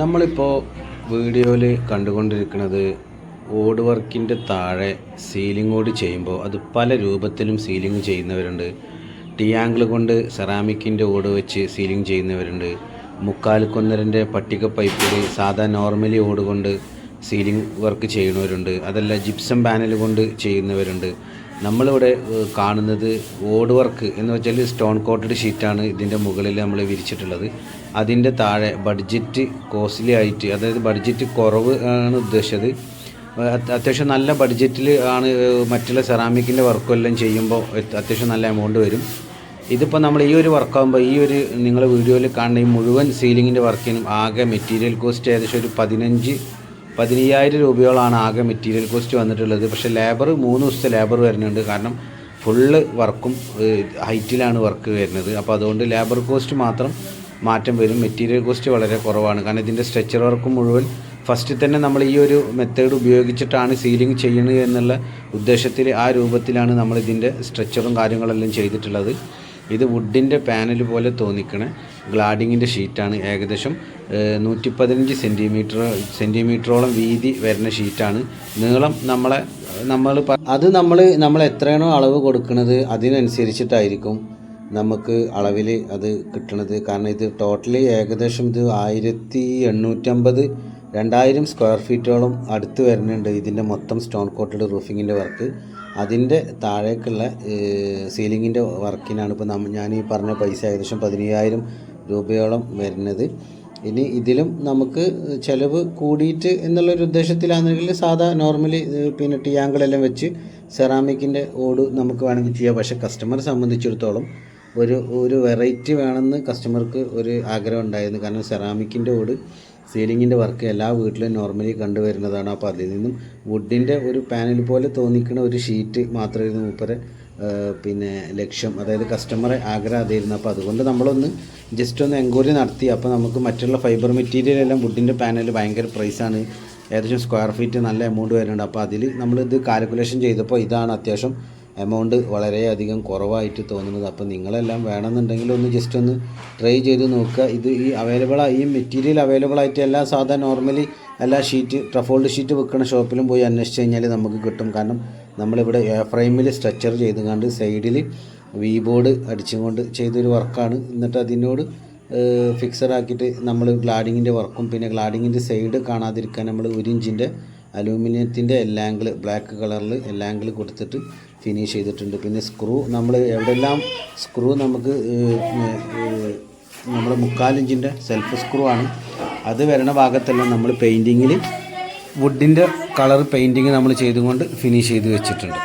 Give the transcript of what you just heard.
നമ്മളിപ്പോൾ വീഡിയോയിൽ കണ്ടുകൊണ്ടിരിക്കുന്നത് ഓട് വർക്കിന്റെ താഴെ സീലിംഗ് ഓട് ചെയ്യുമ്പോൾ അത് പല രൂപത്തിലും സീലിംഗ് ചെയ്യുന്നവരുണ്ട്. ടിയാങ്കിൾ കൊണ്ട് സെറാമിക്കിന്റെ ഓട് വെച്ച് സീലിംഗ് ചെയ്യുന്നവരുണ്ട്. മുക്കാൽ കൊന്നരന്റെ പട്ടിക പൈപ്പിൽ സാധാ നോർമലി ഓട് കൊണ്ട് സീലിംഗ് വർക്ക് ചെയ്യുന്നവരുണ്ട്. അതല്ല ജിപ്സം പാനൽ കൊണ്ട് ചെയ്യുന്നവരുണ്ട്. നമ്മളിവിടെ കാണുന്നത് ഓട് വർക്ക് എന്ന് വെച്ചാൽ സ്റ്റോൺ കോട്ടഡ് ഷീറ്റാണ് ഇതിന്റെ മുകളിൽ നമ്മൾ വിരിച്ചിട്ടുള്ളത്. അതിന്റെ താഴെ ബഡ്ജറ്റ് കോസ്റ്റ്ലി ആയിട്ട് അതായത് ബഡ്ജറ്റ് കുറവ് ആണ് ഉദ്ദേശിച്ചത്. അത്യാവശ്യം നല്ല ബഡ്ജറ്റിൽ ആണ് മറ്റുള്ള സെറാമിക്കിന്റെ വർക്കും എല്ലാം ചെയ്യുമ്പോൾ അത് അത്യാവശ്യം നല്ല എമൗണ്ട് വരും. ഇതിപ്പോൾ നമ്മൾ ഈ ഒരു വർക്കാകുമ്പോൾ ഈ ഒരു നിങ്ങൾ വീഡിയോയിൽ കാണുന്ന ഈ മുഴുവൻ സീലിങ്ങിന്റെ വർക്കിനും ആകെ മെറ്റീരിയൽ കോസ്റ്റ് ഏകദേശം ഒരു പതിനഞ്ച് പതിനയ്യായിരം രൂപയോളാണ് ആകെ മെറ്റീരിയൽ കോസ്റ്റ് വന്നിട്ടുള്ളത്. പക്ഷേ ലേബർ മൂന്ന് ദിവസത്തെ ലേബർ വരുന്നുണ്ട്. കാരണം ഫുള്ള് വർക്കും ഹൈറ്റിലാണ് വർക്ക് വരുന്നത്. അപ്പോൾ അതുകൊണ്ട് ലേബർ കോസ്റ്റ് മാത്രം മാറ്റം വരും. മെറ്റീരിയൽ കോസ്റ്റ് വളരെ കുറവാണ്. കാരണം ഇതിന്റെ സ്ട്രെച്ചർ വർക്ക് മുഴുവൻ ഫസ്റ്റ് തന്നെ നമ്മൾ ഈ ഒരു മെത്തേഡ് ഉപയോഗിച്ചിട്ടാണ് സീലിംഗ് ചെയ്യുന്നത് എന്നുള്ള ഉദ്ദേശത്തിൽ ആ രൂപത്തിലാണ് നമ്മൾ ഇതിന്റെ സ്ട്രെച്ചറും കാര്യങ്ങളെല്ലാം ചെയ്തിട്ടുള്ളത്. ഇത് വുഡിന്റെ പാനൽ പോലെ തോന്നിക്കണ ഗ്ലാഡിങ്ങിന്റെ ഷീറ്റാണ് ഏകദേശം നൂറ്റി പതിനഞ്ച് സെന്റിമീറ്റർ സെന്റിമീറ്ററോളം വീതി വരുന്ന ഷീറ്റാണ് നീളം നമ്മളെ നമ്മൾ അത് നമ്മൾ നമ്മൾ എത്രയാണോ അളവ് കൊടുക്കുന്നത് അതിനനുസരിച്ചിട്ടായിരിക്കും നമുക്ക് അളവിൽ അത് കിട്ടണത്. കാരണം ഇത് ടോട്ടലി ഏകദേശം ഇത് ആയിരത്തി എണ്ണൂറ്റമ്പത് രണ്ടായിരം സ്ക്വയർ ഫീറ്റോളം അടുത്ത് വരുന്നുണ്ട് ഇതിന്റെ മൊത്തം സ്റ്റോൺ കോട്ടഡ് റൂഫിങ്ങിന്റെ വർക്ക് അതിന്റെ താഴേക്കുള്ള സീലിങ്ങിന്റെ വർക്കിനാണ് ഇപ്പോൾ നമ്മൾ ഞാൻ ഈ പറഞ്ഞ പൈസ ഏകദേശം പതിനയ്യായിരം രൂപയോളം വരുന്നത്. ഇനി ഇതിലും നമുക്ക് ചിലവ് കൂടിയിട്ട് എന്നുള്ളൊരു ഉദ്ദേശത്തിലാണെങ്കിൽ സാധാ നോർമലി പിന്നെ ടിയാങ്കിളെല്ലാം വെച്ച് സെറാമിക്കിന്റെ ഓട് നമുക്ക് വേണമെങ്കിൽ ചെയ്യാം. പക്ഷേ കസ്റ്റമറെ സംബന്ധിച്ചിടത്തോളം ഒരു ഒരു വെറൈറ്റി വേണമെന്ന് കസ്റ്റമർക്ക് ഒരു ആഗ്രഹം ഉണ്ടായിരുന്നു. കാരണം സെറാമിക്കിന്റെ ഓട് സീലിങ്ങിന്റെ വർക്ക് എല്ലാ വീട്ടിലും നോർമലി കണ്ടുവരുന്നതാണ്. അപ്പോൾ അതിൽ നിന്നും വുഡിന്റെ ഒരു പാനൽ പോലെ തോന്നിക്കുന്ന ഒരു ഷീറ്റ് മാത്രമായിരുന്നു മൂപ്പരെ പിന്നെ ലക്ഷ്യം അതായത് കസ്റ്റമറെ ആഗ്രഹം അതായിരുന്നു അപ്പോൾ അതുകൊണ്ട് നമ്മളൊന്ന് ജസ്റ്റ് ഒന്ന് എൻക്വയറി നടത്തി. അപ്പോൾ നമുക്ക് മറ്റുള്ള ഫൈബർ മെറ്റീരിയൽ എല്ലാം വുഡിന്റെ പാനൽ ഭയങ്കര പ്രൈസാണ് ഏകദേശം സ്ക്വയർ ഫീറ്റ് നല്ല എമൗണ്ട് വരുന്നുണ്ട്. അപ്പോൾ അതിൽ നമ്മളിത് കാൽക്കുലേഷൻ ചെയ്തപ്പോൾ ഇതാണ് അത്യാവശ്യം എമൗണ്ട് വളരെയധികം കുറവായിട്ട് തോന്നുന്നത്. അപ്പോൾ നിങ്ങളെല്ലാം വേണമെന്നുണ്ടെങ്കിൽ ഒന്ന് ജസ്റ്റ് ഒന്ന് ട്രൈ ചെയ്ത് നോക്കുക. ഇത് ഈ അവൈലബിൾ ഈ മെറ്റീരിയൽ അവൈലബിൾ ആയിട്ട് എല്ലാ സാധാ നോർമലി എല്ലാ ഷീറ്റ് ട്രഫോൾഡ് ഷീറ്റ് വെക്കുന്ന ഷോപ്പിലും പോയി അന്വേഷിച്ച് കഴിഞ്ഞാൽ നമുക്ക് കിട്ടും. കാരണം നമ്മളിവിടെ എയർ ഫ്രെയിമിൽ സ്ട്രക്ചർ ചെയ്ത് കണ്ട് സൈഡിൽ വി ബോർഡ് അടിച്ചും കൊണ്ട് ചെയ്തൊരു വർക്കാണ്. എന്നിട്ട് അതിനോട് ഫിക്സഡ് ആക്കിയിട്ട് നമ്മൾ ഗ്ലാഡിങ്ങിന്റെ വർക്കും പിന്നെ ഗ്ലാഡിങ്ങിന്റെ സൈഡ് കാണാതിരിക്കാൻ നമ്മൾ ഒരു ഇഞ്ചിന്റെ അലൂമിനിയത്തിന്റെ എല്ലാങ്കിൾ ബ്ലാക്ക് കളറിൽ എല്ലാ ആംഗിൾ കൊടുത്തിട്ട് ഫിനിഷ് ചെയ്തിട്ടുണ്ട്. പിന്നെ സ്ക്രൂ നമ്മൾ എവിടെയെല്ലാം സ്ക്രൂ നമുക്ക് നമ്മുടെ മുക്കാലിഞ്ചിന്റെ സെൽഫ് സ്ക്രൂ ആണ്. അത് വരണ ഭാഗത്തെല്ലാം നമ്മൾ പെയിന്റിങ്ങിൽ വുഡിന്റെ കളർ പെയിന്റിങ് നമ്മൾ ചെയ്തുകൊണ്ട് ഫിനിഷ് ചെയ്ത് വെച്ചിട്ടുണ്ട്.